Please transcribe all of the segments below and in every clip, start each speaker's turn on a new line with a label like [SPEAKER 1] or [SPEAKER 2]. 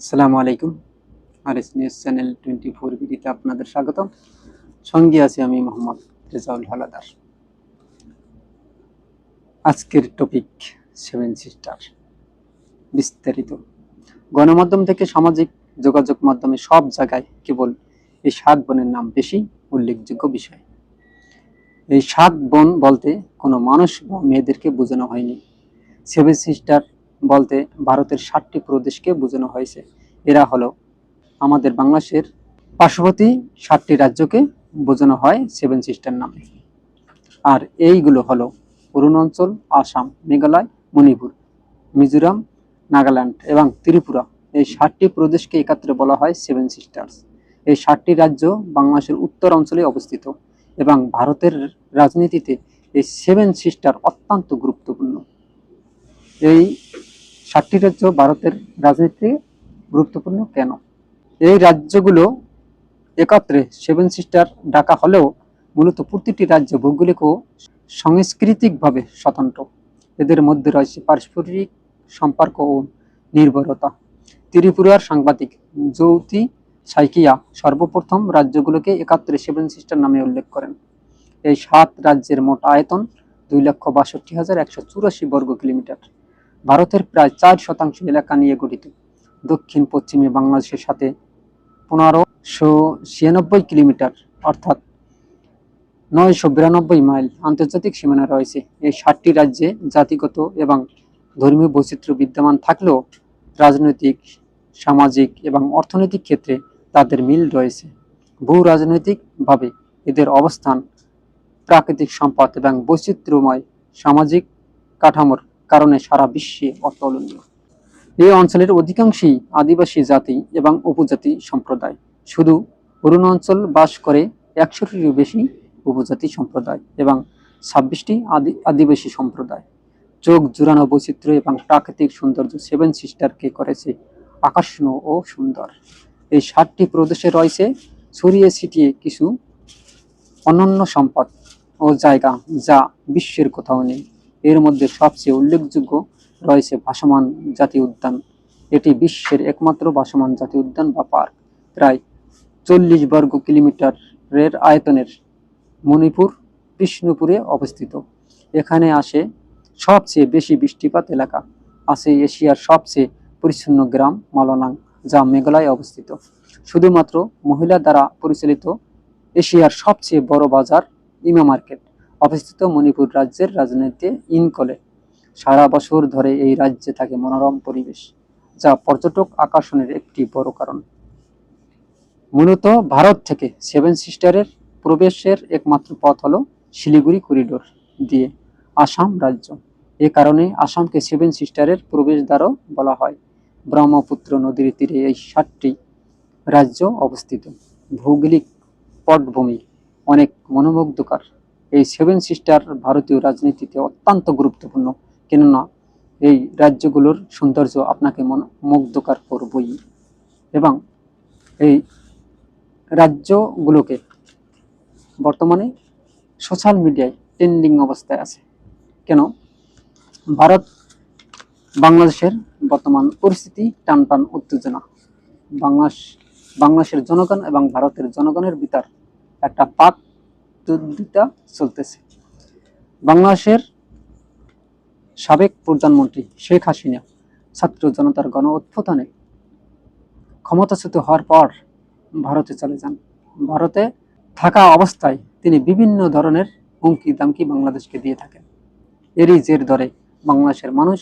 [SPEAKER 1] আসসালামু আলাইকুম। R S news channel twenty four বিডিতে আপনাদের স্বাগত সঙ্গে আছি আমি মোহাম্মদ রেজাউল হালাদার। আজকের টপিক সেভেন সিস্টার বিস্তারিত। গণমাধ্যম থেকে সামাজিক যোগাযোগ মাধ্যমে সব জায়গায় কেবল এই সাত বনের নাম বেশি উল্লেখযোগ্য বিষয়। এই সাত বন বলতে কোনো মানুষ বা মেয়েদেরকে বোঝানো হয়নি। সেভেন সিস্টার বলতে ভারতের ষাটটি প্রদেশকে বোঝানো হয়েছে। এরা হলো আমাদের বাংলাদেশের পার্শ্ববর্তী সাতটি রাজ্যকে বোঝানো হয় সেভেন সিস্টার নামে। আর এইগুলো হলো অরুণাচল, আসাম, মেঘালয়, মণিপুর, মিজোরাম, নাগাল্যান্ড এবং ত্রিপুরা। এই ষাটটি প্রদেশকে একাত্রে বলা হয় সেভেন সিস্টার্স। এই ষাটটি রাজ্য বাংলাদেশের উত্তর অঞ্চলে অবস্থিত এবং ভারতের রাজনীতিতে এই সেভেন সিস্টার অত্যন্ত গুরুত্বপূর্ণ। এই ষাটটি রাজ্য ভারতের রাজনীতিতে গুরুত্বপূর্ণ কেন? এই রাজ্যগুলো একত্রে সেভেন সিস্টার ডাকা হলেও মূলত প্রতিটি রাজ্য ভৌগোলিক ও সাংস্কৃতিকভাবে স্বতন্ত্র। এদের মধ্যে রয়েছে পারস্পরিক সম্পর্ক ও নির্ভরতা। ত্রিপুরার সাংবাদিক জ্যোতি সাইকিয়া সর্বপ্রথম রাজ্যগুলোকে একাত্রে সেভেন সিস্টার নামে উল্লেখ করেন। এই সাত রাজ্যের মোট আয়তন দুই লক্ষ বাষট্টি হাজার একশো চুরাশি বর্গ কিলোমিটার। ভারতের প্রায় চার শতাংশ এলাকা নিয়ে গঠিত। দক্ষিণ, পশ্চিমে বাংলাদেশের সাথে পনেরোশো ছিয়ানব্বই কিলোমিটার, অর্থাৎ নয়শো বিরানব্বই মাইল আন্তর্জাতিক সীমানা রয়েছে। এই ষাটটি রাজ্যে জাতিগত এবং ধর্মীয় বৈচিত্র্য বিদ্যমান থাকলেও রাজনৈতিক, সামাজিক এবং অর্থনৈতিক ক্ষেত্রে তাদের মিল রয়েছে। ভূ রাজনৈতিকভাবে এদের অবস্থান প্রাকৃতিক সম্পদ এবং বৈচিত্র্যময় সামাজিক কাঠামোর কারণে সারা বিশ্বে অতুলনীয়। এই অঞ্চলের অধিকাংশই আদিবাসী জাতি এবং উপজাতি সম্প্রদায়। শুধু অরুণাচল বাস করে একশোটিরও বেশি উপজাতি সম্প্রদায় এবং ছাব্বিশটি আদি, আদিবাসী সম্প্রদায়। চোখ জুড়ানো বৈচিত্র্য এবং প্রাকৃতিক সৌন্দর্য সেভেন সিস্টারকে করেছে আকর্ষণীয় ও সুন্দর। এই সাতটি প্রদেশে রয়েছে ছড়িয়ে ছিটিয়ে কিছু অনন্য সম্পদ ও জায়গা যা বিশ্বের কোথাও নেই। এর মধ্যে সবচেয়ে উল্লেখযোগ্য রয়েছে ভাসমান জাতীয় উদ্যান। এটি বিশ্বের একমাত্র ভাসমান জাতীয় উদ্যান বা পার্ক। প্রায় চল্লিশ বর্গ কিলোমিটারের আয়তনের মণিপুর, বিষ্ণুপুরে অবস্থিত। এখানে আসে সবচেয়ে বেশি বৃষ্টিপাত এলাকা। আছে এশিয়ার সবচেয়ে পরিচ্ছন্ন গ্রাম মালনাং, যা মেঘালয়ে অবস্থিত। শুধুমাত্র মহিলা দ্বারা পরিচালিত এশিয়ার সবচেয়ে বড় বাজার ইমা মার্কেট অবস্থিত মণিপুর রাজ্যের রাজনীতি ইনকলে সারা বছর ধরে এই রাজ্যে থাকে মনোরম পরিবেশ, যা পর্যটক আকর্ষণের একটি বড় কারণ। মূলত ভারত থেকে সেভেন সিস্টারের প্রবেশের একমাত্র পথ হলো শিলিগুড়ি করিডোর দিয়ে আসাম রাজ্য। এ কারণে আসামকে সেভেন সিস্টারের প্রবেশদ্বারও বলা হয়। ব্রহ্মপুত্র নদীর তীরে এই সাতটি রাজ্য অবস্থিত। ভৌগোলিক পটভূমি অনেক মনোমুগ্ধকর। এই সেভেন সিস্টার ভারতীয় রাজনীতিতে অত্যন্ত গুরুত্বপূর্ণ। কেননা এই রাজ্যগুলোর সৌন্দর্য আপনাকে মন, মুগ্ধকর করবই। এবং এই রাজ্যগুলোকে বর্তমানে সোশ্যাল মিডিয়ায় ট্রেন্ডিং অবস্থায় আছে। কেন? ভারত বাংলাদেশের বর্তমান পরিস্থিতি টান টান উত্তেজনা। বাংলাদেশ, বাংলাদেশের জনগণ এবং ভারতের জনগণের ভিতর একটা পাক যুদ্ধটা চলতেছে। বাংলাদেশের সাবেক প্রধানমন্ত্রী শেখ হাসিনা ছাত্র জনতার গণ উত্থানে ক্ষমতাচ্যুত হওয়ার পর ভারতে চলে যান। ভারতে থাকা অবস্থায় তিনি বিভিন্ন ধরনের হুমকি দামকি বাংলাদেশকে দিয়ে থাকেন। এরই জের ধরে বাংলাদেশের মানুষ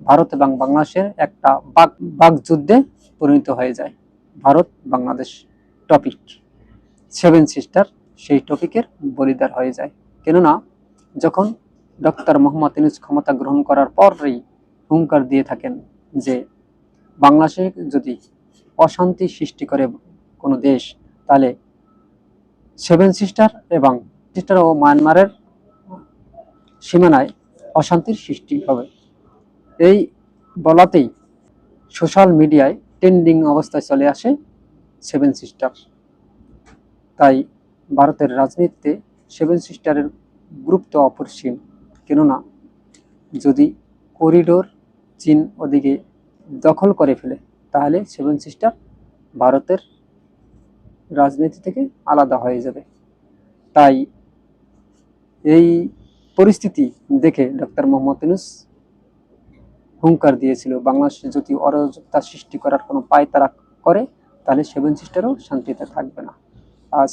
[SPEAKER 1] ভারত এবং বাংলাদেশের একটা বাক, বাকযুদ্ধে পরিণত হয়ে যায়। Bharat Bangladesh topic. Seven sister সেই টপিকের বলিদার হয়ে যায়। কেননা, যখন ডক্টর মোহাম্মদ ইনুস ক্ষমতা গ্রহণ করার পরই হুঙ্কার দিয়ে থাকেন যে বাংলাদেশে যদি অশান্তি সৃষ্টি করে কোনো দেশ, তাহলে সেভেন সিস্টার এবং সিস্টার ও মায়ানমারের সীমানায় অশান্তির সৃষ্টি হবে। এই বলাতেই সোশ্যাল মিডিয়ায় ট্রেন্ডিং অবস্থায় চলে আসে সেভেন সিস্টার। তাই ভারতের রাজনীতিতে সেভেন সিস্টারের গুরুত্ব অপরিসীম। কেননা, যদি করিডোর চীন ওদিকে দখল করে ফেলে, তাহলে সেভেন সিস্টার ভারতের রাজনীতি থেকে আলাদা হয়ে যাবে। তাই এই পরিস্থিতি দেখে ডক্টর মোহাম্মদ ইউনুস হুঙ্কার দিয়েছিল, বাংলাদেশে যদি অরাজকতা সৃষ্টি করার কোনো পায় তারা করে, তাহলে সেভেন সিস্টারও শান্তিতে থাকবে না। আজ